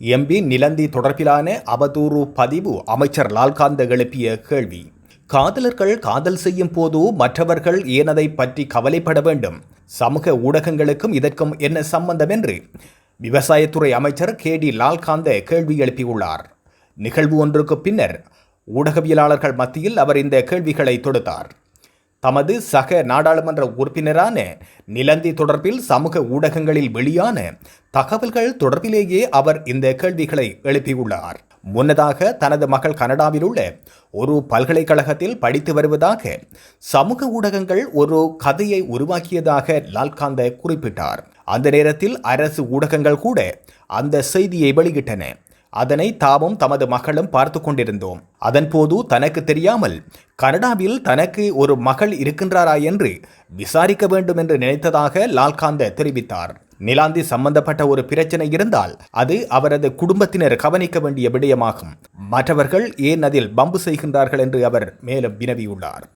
MP நிலந்தி தொடர்பிலான அவதூறு பதிவு அமைச்சர் லால்காந்த எழுப்பிய கேள்வி. காதலர்கள் காதல் செய்யும் போது மற்றவர்கள் ஏனதை பற்றி கவலைப்பட வேண்டும். சமூக ஊடகங்களுக்கும் இதற்கும் என்ன சம்பந்தம் என்று விவசாயத்துறை அமைச்சர் கே டி லால்காந்த கேள்வி எழுப்பியுள்ளார். நிகழ்வு ஒன்றுக்கு பின்னர் ஊடகவியலாளர்கள் மத்தியில் அவர் இந்த கேள்விகளை தொடுத்தார். தமது சக நாடாளுமன்ற உறுப்பினரான நிலந்தி தொடர்பில் சமூக ஊடகங்களில் வெளியான தகவல்கள் தொடர்பிலேயே அவர் இந்த கேள்விகளை எழுப்பியுள்ளார். முன்னதாக தனது மகள் கனடாவில் உள்ள ஒரு பல்கலைக்கழகத்தில் படித்து வருவதாக சமூக ஊடகங்கள் ஒரு கதையை உருவாக்கியதாக லால்காந்த குறிப்பிட்டார். அந்த நேரத்தில் அரசு ஊடகங்கள் கூட அந்த செய்தியை வெளியிட்டன. அதனை தாமும் தமது மகளும் பார்த்து கொண்டிருந்தோம். அதன்போது தனக்கு தெரியாமல் கனடாவில் தனக்கு ஒரு மகள் இருக்கின்றாரா என்று விசாரிக்க வேண்டும் என்று நினைத்ததாக லால்காந்த தெரிவித்தார். நிலாந்தி சம்பந்தப்பட்ட ஒரு பிரச்சனை இருந்தால் அது அவரது குடும்பத்தினர் கவனிக்க வேண்டிய விடயமாகும். மற்றவர்கள் ஏன் அதில் பம்பு செய்கின்றார்கள் என்று அவர் மேலும் வினவியுள்ளார்.